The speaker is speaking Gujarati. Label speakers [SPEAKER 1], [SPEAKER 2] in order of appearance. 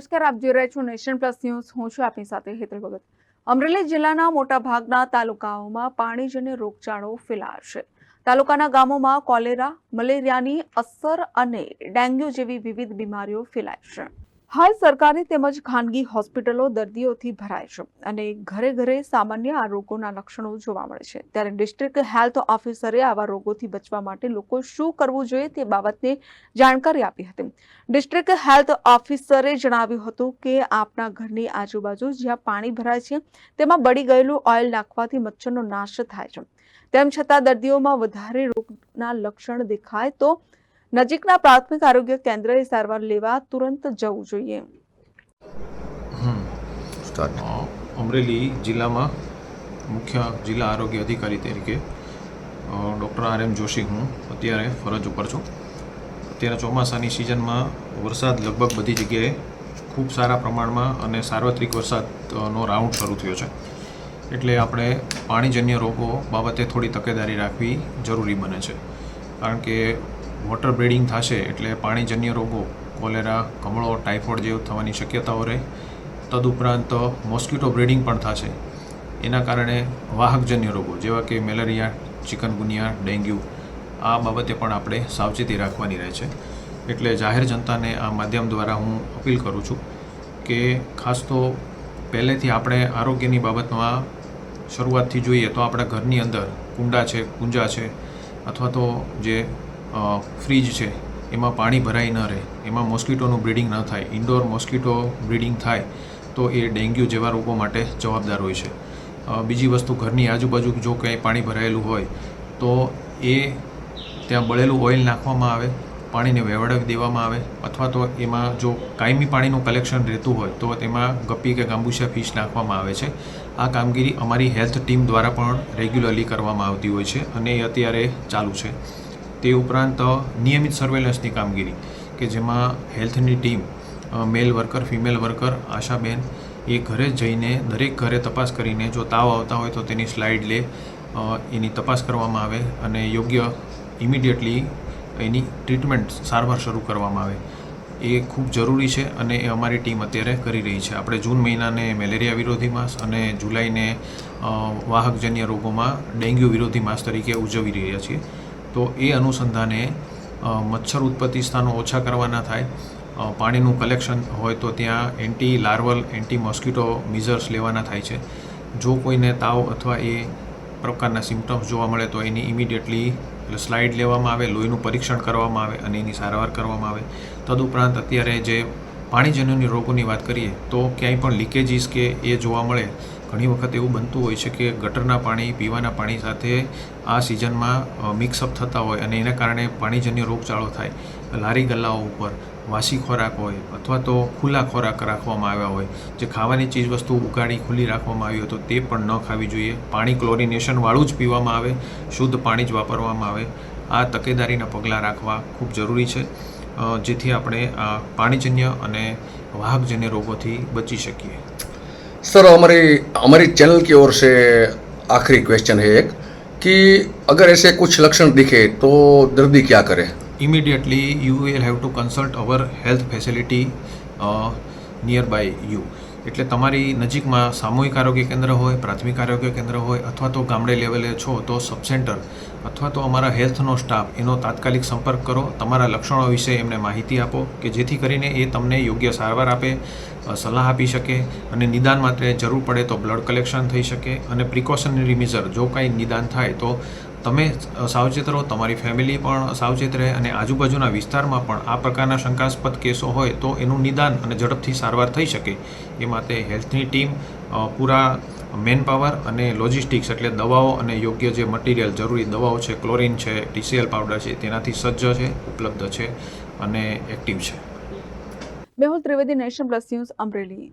[SPEAKER 1] નમસ્કાર, આપ જોઈ રહ્યા છો નેશન પ્લસ ન્યૂઝ. હું છું આપની સાથે હેતલ ભગત. અમરેલી જિલ્લાના મોટા ભાગના તાલુકાઓમાં પાણીજન્ય રોગચાળો ફેલાશે. તાલુકાના ગામોમાં કોલેરા, મલેરિયાની અસર અને ડેન્ગ્યુ જેવી વિવિધ બીમારીઓ ફેલાય છે. હાલ સરકારી તેમજ ખાનગી હોસ્પિટલો દર્દીઓથી ભરાય છે અને ઘરે ઘરે સામાન્ય આ રોગોના લક્ષણો જોવા મળે છે. ત્યારે ડિસ્ટ્રિક્ટ હેલ્થ ઓફિસરે આવા રોગોથી બચવા માટે લોકો શું કરવું જોઈએ તે બાબતને જાણકારી આપી હતી. ડિસ્ટ્રિક્ટ હેલ્થ ઓફિસરે જણાવ્યું હતું કે આપના ઘરની આજુબાજુ જ્યાં પાણી ભરાય છે, તેમાં બળી ગયેલું ઓઇલ નાખવાથી મચ્છરનો નાશ થાય છે. તેમ છતાં દર્દીઓમાં વધારે રોગના લક્ષણ દેખાય તો નજીકના પ્રાથમિક આરોગ્ય કેન્દ્રએ સારવાર લેવા તુરંત જવું જોઈએ.
[SPEAKER 2] અમરેલી જિલ્લામાં મુખ્ય જિલ્લા આરોગ્ય અધિકારી તરીકે ડૉક્ટર આર એમ જોશી હું અત્યારે ફરજ ઉપર છું. અત્યારે ચોમાસાની સિઝનમાં વરસાદ લગભગ બધી જગ્યાએ ખૂબ સારા પ્રમાણમાં અને સાર્વત્રિક વરસાદનો રાઉન્ડ શરૂ થયો છે. એટલે આપણે પાણીજન્ય રોગો બાબતે થોડી તકેદારી રાખવી જરૂરી બને છે. કારણ કે વોટર બ્રીડિંગ થશે એટલે પાણીજન્ય રોગો, કોલેરા, કમળો, ટાઇફોઇડ જેવું થવાની શક્યતાઓ રહે. તદુપરાંત મોસ્કિટો બ્રીડિંગ પણ થશે. એના કારણે વાહકજન્ય રોગો જેવા કે મેલેરિયા, ચિકનગુનિયા, ડેન્ગ્યુ, આ બાબતે પણ આપણે સાવચેતી રાખવાની રહે છે. એટલે જાહેર જનતાને આ માધ્યમ દ્વારા હું અપીલ કરું છું કે ખાસ તો પહેલેથી આપણે આરોગ્યની બાબતમાં શરૂઆતથી જોઈએ તો આપણા ઘરની અંદર કુંડા છે, કુંજા છે, અથવા તો જે ફ્રીજ છે, એમાં પાણી ભરાઈ ન રહે, એમાં મોસ્કિટોનું બ્રીડિંગ ન થાય, ઇન્ડોર મોસ્કીટો બ્રીડિંગ થાય, તો એ ડેન્ગ્યુ જેવા રોગો માટે જવાબદાર હોય છે. બીજી વસ્તુ, ઘરની આજુબાજુ જો ક્યાંય પાણી ભરાયેલું હોય, તો એ ત્યાં બળેલું ઓઇલ નાખવામાં આવે, પાણીને વેવડાવી દેવામાં આવે, અથવા તો એમાં જો કાયમી પાણીનું કલેક્શન રહેતું હોય, તો તેમાં ગપ્પી કે ગાંબુસિયા ફિશ નાખવામાં આવે છે. આ કામગીરી અમારી હેલ્થ ટીમ દ્વારા પણ રેગ્યુલરલી કરવામાં આવતી હોય છે અને એ અત્યારે ચાલુ છે. તે ઉપરાંત નિયમિત સર્વેલન્સની કામગીરી કે જેમાં હેલ્થની team male worker, female worker, Ashaben, એ ઘરે જઈને, દરેક ઘરે તપાસ કરીને જો તાવ આવતા હોય તો તેની સ્લાઇડ લે એની તપાસ કરવામાં આવે અને યોગ્ય ઇમિડિયેટલી એની ટ્રીટમેન્ટ સારવાર શરૂ કરવામાં આવે. એ ખૂબ જરૂરી છે અને એ અમારી ટીમ અત્યારે કરી રહી છે. આપણે જૂન મહિનાને મેલેરિયા વિરોધી માસ અને જુલાઈને વાહકજન્ય રોગોમાં ડેન્ગ્યુ વિરોધી માસ તરીકે ઉજવી રહ્યા છીએ. તો એ અનુસંધાને મચ્છર ઉત્પત્તિ સ્થાનો ઓછા કરવાના થાય. પાણીનું કલેક્શન હોય તો ત્યાં anti larval, anti mosquito measures લેવાના થાય છે. જો કોઈને તાવ અથવા એ પ્રકારના સિમ્ટમ્સ જોવા મળે તો એની ઇમિડિયેટલી સ્લાઇડ લેવામાં આવે, લોહીનું પરીક્ષણ કરવામાં આવે અને એની સારવાર કરવામાં આવે. તદુપરાંત અત્યારે જે પાણીજન્યની રોગોની વાત કરીએ તો ક્યાંય પણ લીકેજીસ કે એ જોવા મળે ઘણી વખત એવું બનતું હોય છે કે ગટરના પાણી, પીવાના પાણી સાથે આ સિઝનમાં મિક્સઅપ થતા હોય અને એના કારણે પાણીજન્ય રોગચાળો થાય. લારી ગલ્લાઓ ઉપર, વાસી ખોરાક હોય અથવા તો ખુલ્લા ખોરાક રાખવામાં આવ્યા હોય. જે ખાવાની ચીજ વસ્તુ ઉગાડી ખુલ્લી રાખવામાં આવી હોય તો તે પણ ન ખાવી જોઈએ. પાણી ક્લોરિનેશનવાળું જ પીવામાં આવે, શુદ્ધ પાણી જ વાપરવામાં આવે. આ તકેદારીના પગલાં રાખવા ખૂબ જરૂરી છે જેથી આપણે આ પાણીજન્ય અને વાહકજન્ય રોગોથી બચી શકીએ.
[SPEAKER 3] सर, हमारी हमारी चैनल की ओर से आखिरी क्वेश्चन है एक, कि अगर ऐसे कुछ लक्षण दिखे तो दर्दी क्या करे?
[SPEAKER 2] Immediately you will have to consult our health facility nearby you એટલે તમારી નજીકમાં સામૂહિક આરોગ્ય કેન્દ્ર હોય, પ્રાથમિક આરોગ્ય કેન્દ્ર હોય અથવા તો ગામડે લેવલે છો, તો સબ સેન્ટર અથવા તો અમારા હેલ્થનો સ્ટાફ એનો તાત્કાલિક સંપર્ક કરો. તમારા લક્ષણો વિશે એમને માહિતી આપો કે જેથી કરીને એ તમને યોગ્ય સારવાર આપે સલાહ આપી શકે અને નિદાન માટે જરૂર પડે તો બ્લડ કલેક્શન થઈ શકે અને પ્રિકોશનરી મેઝર જો કાંઈ નિદાન થાય તો તમે સાવચેત રહો, તમારી ફેમિલી પણ સાવચેત રહે અને આજુબાજુના વિસ્તારમાં પણ આ પ્રકારના શંકાસ્પદ કેસો હોય તો એનું નિદાન અને ઝડપથી સારવાર થઈ શકે. એ માટે હેલ્થની ટીમ પૂરા મેન પાવર અને લોજિસ્ટિક્સ એટલે દવાઓ અને યોગ્ય જે મટીરિયલ જરૂરી દવાઓ છે ક્લોરિન છે ટીસીએલ પાવડર છે, તેનાથી સજ્જ છે, ઉપલબ્ધ છે અને એક્ટિવ છે.
[SPEAKER 1] Mehul Trivedi Nation Plus News Amreli.